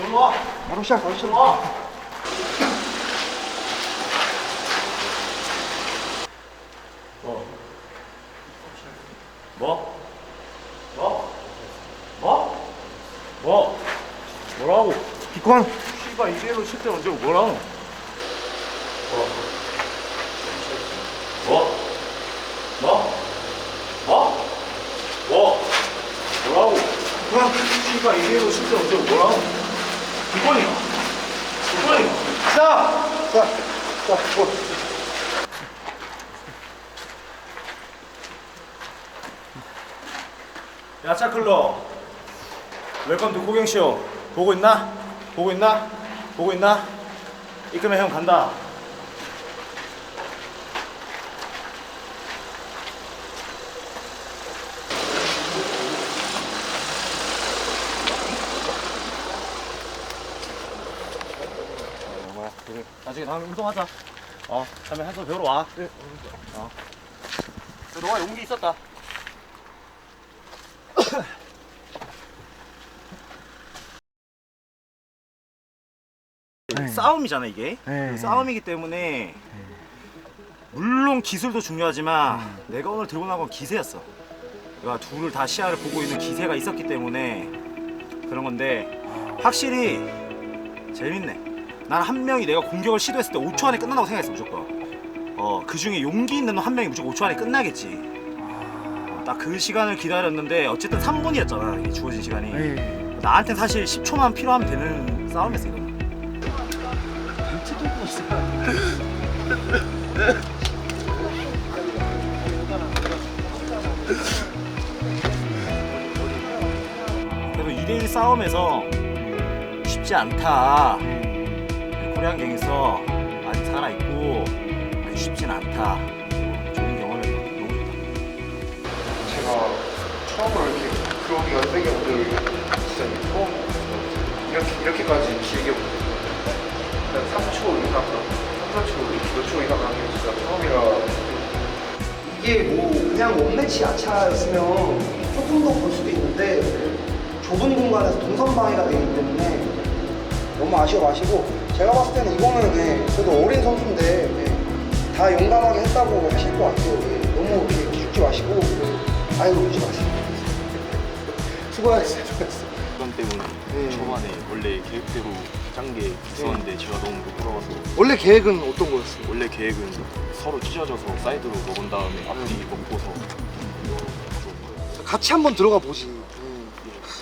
좀 와. 뭐? 뭐? 뭐? 뭐? 뭐? 뭐라고? 기권 씨발 이대로 칠때 언제 뭐라고? 뭐? 뭐? 뭐? 뭐? 뭐? 뭐라고? 기권 씨발 이대로 칠때 언제 뭐라고? 기권이가? 기권이가? 자자 자 뭐. 야 차클럽 웰컴 투 고갱쇼 보고 있나? 보고 있나? 보고 있나? 이끄면 형 간다 나중에 다음에 운동하자. 어 다음에 한번 배우러 와. 어. 너가 용기 있었다. 싸움이잖아 이게. 네. 싸움이기 때문에 물론 기술도 중요하지만 내가 오늘 들고 나온 건 기세였어. 그러니까 둘을 다 시야를 보고 있는 기세가 있었기 때문에 그런 건데 확실히 재밌네 난 한 명이 내가 공격을 시도했을 때 5초 안에 끝난다고 생각했어 무조건. 어그 중에 용기 있는 놈 한 명이 무조건 5초 안에 끝나겠지. 딱 그 시간을 기다렸는데 어쨌든 3분이었잖아 이게 주어진 시간이. 예. 나한텐 사실 10초만 필요하면 되는 싸움이었어 이거 그래도 2대1 싸움에서 쉽지 않다 코리안 갱에서 아직 살아있고 아주 쉽진 않다. 좋은 경험을 너무 좋다. 제가 처음으로 이렇게 그러기 연습이 오늘 진짜 처음 이렇게 이렇게까지 길게 한 3초 이상 3, 4초 몇초 이상 하는 게 진짜 처음이라 이게 뭐 그냥 원매치 야차였으면 조금 더 볼 수도 있는데 좁은 공간에서 동선 방해가 되기 때문에 너무 아쉬워 마시고 제가 봤을 때는 이거는 네, 그래도 어린 선수인데 네, 다 용감하게 했다고 하실 것 같아요. 네, 너무 이렇게 기죽지 마시고 네, 아이고 울지 마시고 수고하셨어요. 수고하셨어요. 그건 때문에 네. 초반에 원래 계획대로 짠 게 있었는데 제가 너무 부끄러워서 원래 계획은 어떤 거였어요? 원래 계획은 서로 찢어져서 사이드로 먹은 다음에 앞뒤 먹고서 같이 한번 들어가 보지.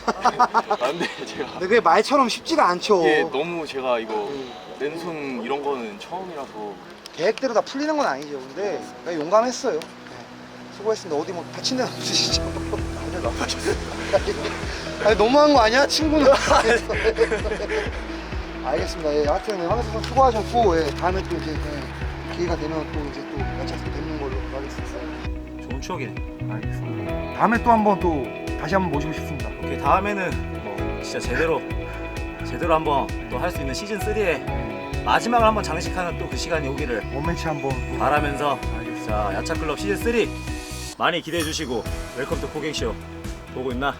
아 근데 제가 근데 그게 말처럼 쉽지가 않죠. 이게 너무 제가 이거 음. 왼손 이런 거는 처음이라서 계획대로 다 풀리는 건 아니죠. 근데 내가 용감했어요. 네. 수고했습니다. 어디 뭐 다친 데는 없으시죠? 다들 나빠졌어요 아니 너무한 거 아니야? 친구는. 알겠습니다. 예, 하여튼 황수 선수 수고하셨고 예, 다음에 또 이제 예, 기회가 되면 또 이제 또 야차에서 뵙는 걸로 하겠습니다. 좋은 추억이네 알겠습니다 다음에 또 한번 또 다시 한번 모시고 싶습니다 오케이 다음에는 뭐 진짜 제대로 제대로 한번 또 할 수 있는 시즌 3의 마지막을 한번 장식하는 또 그 시간이 오기를 원매치 한번 또 바라면서 알겠습니다. 자 야차클럽 시즌 3 많이 기대해 주시고 웰컴 투 포갱쇼 보고 있나?